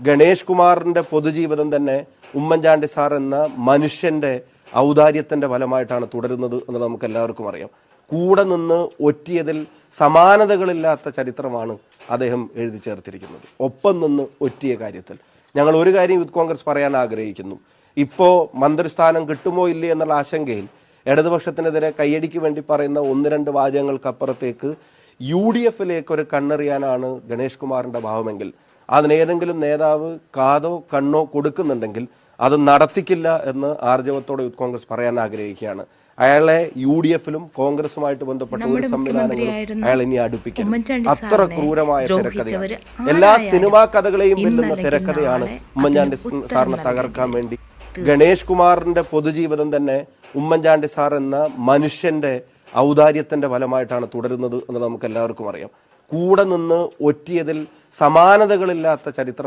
ഗണേഷ് കുമാറിന്റെ പൊതുജീവിതം തന്നെ ഉമ്മൻചാണ്ടി സാർ എന്ന മനുഷ്യന്റെ ഔദാര്യത്തിന്റെ ഫലമായിട്ടാണ് തുടരുന്നത് എന്നുള്ളത് നമുക്ക് എല്ലാവർക്കും അറിയാം. കൂടെ നിന്ന് ഒറ്റിയതിൽ സമാനതകളില്ലാത്ത ചരിത്രമാണ് അദ്ദേഹം എഴുതി ചേർത്തിരിക്കുന്നത്. ഒപ്പം നിന്ന് ഒറ്റിയ കാര്യത്തിൽ. ഞങ്ങൾ ഒരു കാര്യം യൂത്ത് കോൺഗ്രസ് പറയാൻ ആഗ്രഹിക്കുന്നു. ഇപ്പോൾ മന്ത്രിസ്ഥാനം കിട്ടുമോ ഇല്ലേ എന്നുള്ള ആശങ്കയിൽ ഇടതുപക്ഷത്തിനെതിരെ കയ്യടിക്ക് വേണ്ടി പറയുന്ന ഒന്ന് രണ്ട് വാചകങ്ങൾക്കപ്പുറത്തേക്ക് യു ഡി എഫിലേക്ക് ഒരു കണ്ണെറിയാനാണ് ഗണേഷ് കുമാറിന്റെ ഭാവമെങ്കിൽ അതിനേതെങ്കിലും നേതാവ് കാതോ കണ്ണോ കൊടുക്കുന്നുണ്ടെങ്കിൽ അത് നടത്തിക്കില്ല എന്ന് ആർജവത്തോടെ യൂത്ത് കോൺഗ്രസ് പറയാൻ ആഗ്രഹിക്കുകയാണ്. അയാളെ യു ഡി എഫിലും കോൺഗ്രസുമായിട്ട് ബന്ധപ്പെട്ട ഒരു സംവിധാനങ്ങളും അയാൾ ഇനി അടുപ്പിക്കും അത്ര ക്രൂരമായ തിരക്കഥയാണ്. എല്ലാ സിനിമാ കഥകളെയും വെല്ലുന്ന തിരക്കഥയാണ് ഉമ്മൻചാണ്ടി സാറിനെ തകർക്കാൻ വേണ്ടി. ഗണേഷ് കുമാറിന്റെ പൊതുജീവിതം തന്നെ ഉമ്മൻചാണ്ടി സാർ എന്ന മനുഷ്യന്റെ ഔദാര്യത്തിന്റെ ഫലമായിട്ടാണ് തുടരുന്നത് എന്ന് നമുക്ക് എല്ലാവർക്കും അറിയാം. കൂടെ നിന്ന് ഒറ്റിയതിൽ സമാനതകളില്ലാത്ത ചരിത്രം